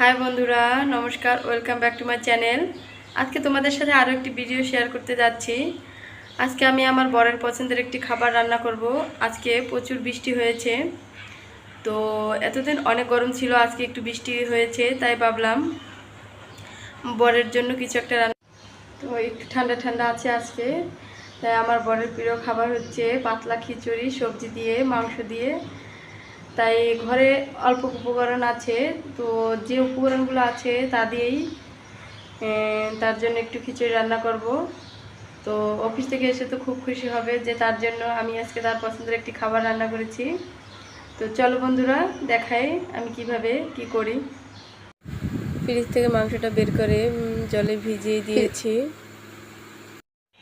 High বন্ধুরা, নমস্কার, welcome back to my channel. আজকে তোমাদের সাথে আরও একটি ভিডিও শেয়ার করতে যাচ্ছি। আজকে আমি আমার বরের পছন্দের একটি খাবার রান্না করব। আজকে প্রচুর বৃষ্টি হয়েছে। তো এতদিন অনেক গরম ছিল, আজকে একটু বৃষ্টি হয়েছে, তাই ভাবলাম বরের জন্য কিছু একটা রান্না তো একটু ঠান্ডা ঠান্ডা আছে আজকে। তাই আমার বরের প্রিয় খাবার হচ্ছে পাতলা খিচুড়ি, সবজি দিয়ে, মাংস দিয়ে। তাই ঘরে অল্প উপকরণ আছে। তো যে উপকরণগুলো আছে তা দিয়েই তার জন্য একটু খিচুড়ি রান্না করব। তো অফিস থেকে এসে তো খুব খুশি হবে যে তার জন্য আমি আজকে তার পছন্দের একটি খাবার রান্না করেছি। তো চলো বন্ধুরা, দেখাই আমি কীভাবে কি করি। ফ্রিজ থেকে মাংসটা বের করে জলে ভিজিয়ে দিয়েছি।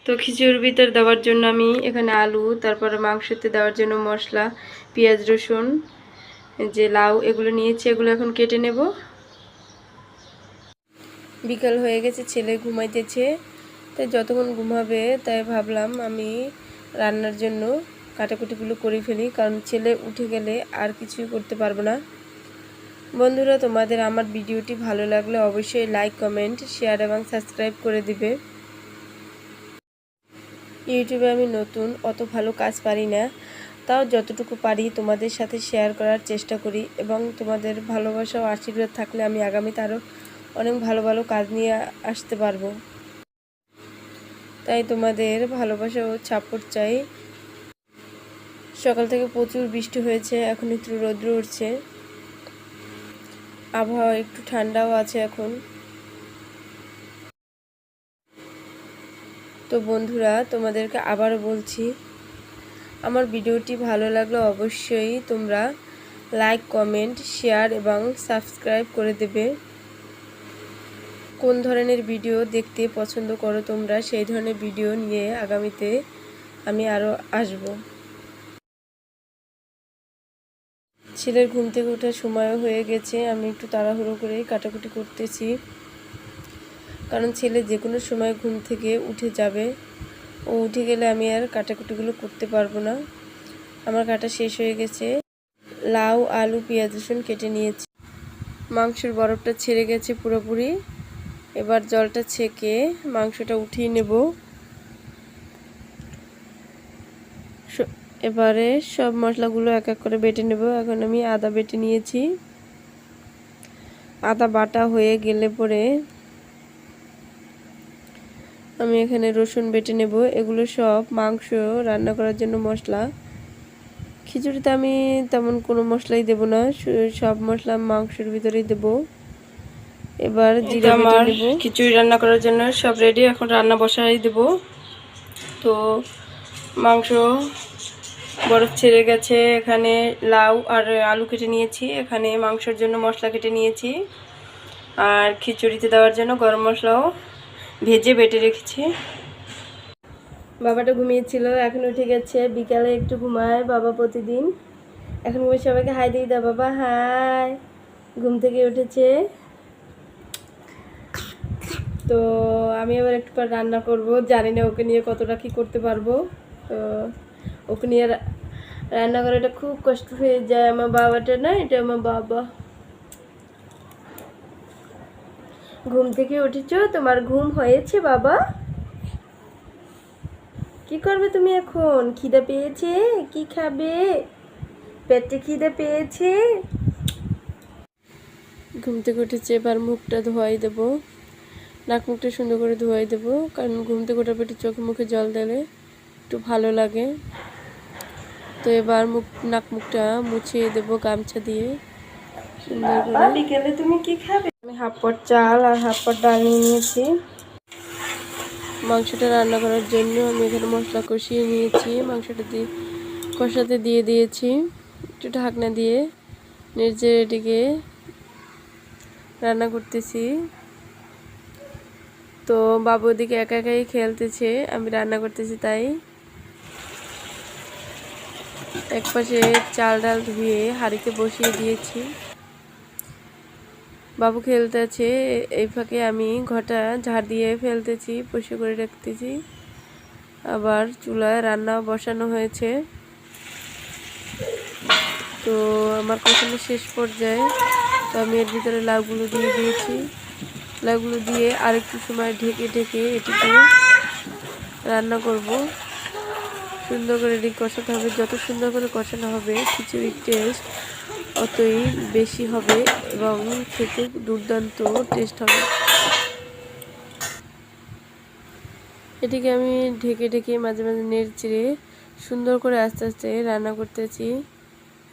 তো খিচুড়ির ভিতর দেওয়ার জন্য আমি এখানে আলু, তারপরে মাংসতে দেওয়ার জন্য মশলা, পেঁয়াজ, রসুন যে লাউ এগুলো নিয়েছি, এগুলো এখন কেটে নেব। বিকাল হয়ে গেছে, ছেলে ঘুমাইতেছে। তাই যতক্ষণ ঘুমাবে, তাই ভাবলাম আমি রান্নার জন্য কাটাকুটিগুলো করে ফেলি, কারণ ছেলে উঠে গেলে আর কিছুই করতে পারব না। বন্ধুরা, তোমাদের আমার ভিডিওটি ভালো লাগলে অবশ্যই লাইক কমেন্ট শেয়ার এবং সাবস্ক্রাইব করে দিবে। ইউটিউবে আমি নতুন, অত ভালো কাজ পারি না। তাও যতটুকু পারি তোমাদের সাথে শেয়ার করার চেষ্টা করি এবং তোমাদের ভালোবাসা ও আশীর্বাদ থাকলে আমি আগামীতে আরও অনেক ভালো ভালো কাজ নিয়ে আসতে পারব। তাই তোমাদের ভালোবাসা ও সাপোর্ট চাই। সকাল থেকে প্রচুর বৃষ্টি হয়েছে, এখন একটু রৌদ্র উঠছে। আবহাওয়া একটু ঠান্ডাও আছে এখন। তো বন্ধুরা, তোমাদেরকে আবারও বলছি আমার ভিডিওটি ভালো লাগলে অবশ্যই তোমরা লাইক, কমেন্ট, শেয়ার এবং সাবস্ক্রাইব করে দেবে। কোন ধরনের ভিডিও দেখতে পছন্দ করো তোমরা, সেই ধরনের ভিডিও নিয়ে আগামীতে আমি আরও আসব। ছেলের ঘুম থেকে ওঠার সময়ও হয়ে গেছে, আমি একটু তাড়াহুড়ো করে কাটাকুটি করতেছি। কারণ ছেলে যে কোনো সময় ঘুম থেকে উঠে যাবে। ও উঠে গেলে আমি আর কাটাকুটিগুলো করতে পারব না। আমার কাটা শেষ হয়ে গেছে। লাউ, আলু, পেঁয়াজ, রসুন কেটে নিয়েছি। মাংসের বরফটা ছেড়ে গেছে পুরোপুরি। এবার জলটা ছেঁকে মাংসটা উঠিয়ে নেব। এবারে সব মশলাগুলো এক এক করে বেটে নেব। এখন আমি আদা বেটে নিয়েছি। আদা বাটা হয়ে গেলে পরে আমি এখানে রসুন বেটে নেব। এগুলো সব মাংস রান্না করার জন্য মশলা। খিচুড়িতে আমি তেমন কোনো মশলাই দেব না। সব মশলা মাংসের ভিতরেই দেব। এবার জিরা নেব। খিচুড়ি রান্না করার জন্য সব রেডি এখন রান্না বসাই দেব। তো মাংস বরফ ছেড়ে গেছে। এখানে লাউ আর আলু কেটে নিয়েছি। এখানে মাংসের জন্য মশলা কেটে নিয়েছি। আর খিচুড়িতে দেওয়ার জন্য গরম মশলাও ভেজে বেটে রেখেছি। বাবাটা ঘুমিয়েছিল, এখন উঠে গেছে। বিকালে একটু ঘুমায় বাবা প্রতিদিন। এখন ঘুমিয়ে সবাইকে হাই দিয়ে দাও বাবা, হাই। ঘুম থেকে উঠেছে। তো আমি আবার একটু পর রান্না করব। জানি না ওকে নিয়ে কতটা কি করতে পারব। তো ওকে নিয়ে রান্না করাটা খুব কষ্ট হয়ে যায়। আমার বাবাটা না, এটা আমার বাবা। ঘুম থেকে উঠেছো? তোমার ঘুম হয়েছে বাবা? কি করবে তুমি এখন? খিদে পেয়েছে? কি খাবে? পেটে খিদে পেয়েছে? ঘুম থেকে উঠেছে এবার মুখটা ধোয়াই দেবো। নাক মুখটা সুন্দর করে ধোয়াই দেবো কারণ ঘুম থেকে ওঠার পেটে চোখে মুখে জল দিলে একটু ভালো লাগে। তো এবার মুখ নাক মুখটা মুছিয়ে দেবো গামছা দিয়ে। সুন্দর করে। বিকেলে তুমি কি খাবে? হাফ পট চাল আর হাফ পট ডাল নিয়ে নিয়েছি। মাংসটা রান্না করার জন্য আমি এখানে মশলা কষিয়ে নিয়েছি। মাংসটা দিয়ে কষাতে দিয়ে দিয়েছি। একটু ঢাকনা দিয়ে নেড়ে এটিকে রান্না করতেছি। তো বাবু ওদিকে একা একাই খেলতেছে, আমি রান্না করতেছি তাই। এক পাশে চাল ডাল ধুয়ে হাঁড়িতে বসিয়ে দিয়েছি। বাবু খেলতে আছে এই ফাঁকে আমি ঘটা ঝাড় দিয়ে ফেলতেছি পরিষ্কার করে রাখতেছি। আবার চুলায় রান্না বসানো হয়েছে। তো আমার কখনো শেষ পর্যায়ে তো আমি এর ভিতরে লাউগুলো দিয়ে দিয়েছি। লাউগুলো দিয়ে আরেকটু সময় ঢেকে ঢেকে এটিকে রান্না করব। সুন্দর করে এটি কষাতে হবে। যত সুন্দর করে কষানো হবে, খিচুড়ির টেস্ট অতই বেশি হবে এবং খেতে দুর্দান্ত টেস্ট হবে। এটিকে আমি ঢেকে ঢেকে মাঝে মাঝে নেড়ে চেড়ে সুন্দর করে আস্তে আস্তে রান্না করতেছি।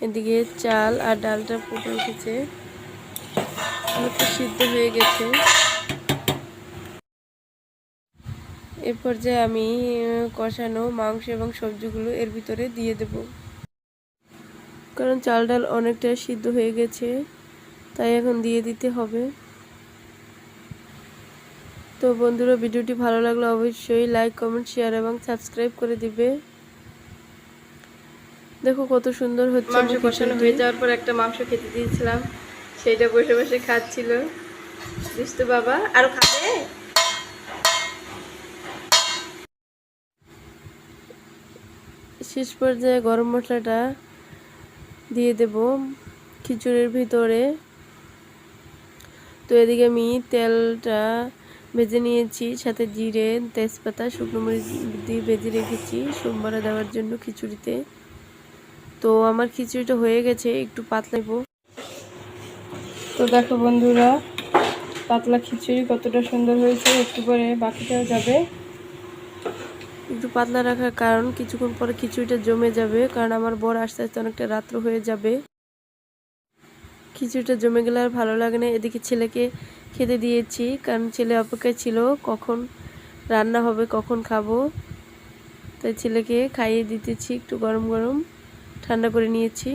এদিকে চাল আর ডালটা ফুটে উঠেছে। সিদ্ধ হয়ে গেছে। এ পর্যায়ে আমি কষানো মাংস এবং সবজিগুলো এর ভিতরে দিয়ে দেব। কারণ চাল ডাল অনেকটা সিদ্ধ হয়ে গেছে তাই এখন দিয়ে দিতে হবে। তো বন্ধুরা ভিডিওটি ভালো লাগলে অবশ্যই লাইক কমেন্ট শেয়ার এবং সাবস্ক্রাইব করে দিবে। দেখো কত সুন্দর হচ্ছে মাংস কষানো হয়ে যাওয়ার পর একটা মাংস খেতে দিয়েছিলাম সেইটা বসে বসে খাচ্ছিল। দুষ্টু বাবা আরও খাবে? শেষ পর্যায়ে গরম মশলাটা দিয়ে দেব খিচুড়ির ভিতরে। তো এদিকে আমি তেলটা ভেজে নিয়েছি, সাথে জিরে, তেজপাতা, শুকনো মরিচ দিয়ে ভেজে রেখেছি সোমবারে দেওয়ার জন্য খিচুড়িতে। তো আমার খিচুড়িটা হয়ে গেছে, একটু পাতলা নেব তো দেখো বন্ধুরা, পাতলা খিচুড়ি কতটা সুন্দর হয়েছে, একটু পরে বাকিটাও যাবে। একটু পাতলা রাখার কারণ, কিছুক্ষণ পরে খিচুড়িটা জমে যাবে, কারণ আমার বর আস্তে আস্তে অনেকটা রাত্র হয়ে যাবে। খিচুড়িটা জমে গেলে আর ভালো লাগে না, এদিকে ছেলেকে খেতে দিয়েছি, কারণ ছেলে অপেক্ষায় ছিল, কখন রান্না হবে, কখন খাব। তাই ছেলেকে খাইয়ে দিতেছি, একটু গরম গরম ঠান্ডা করে নিয়েছি।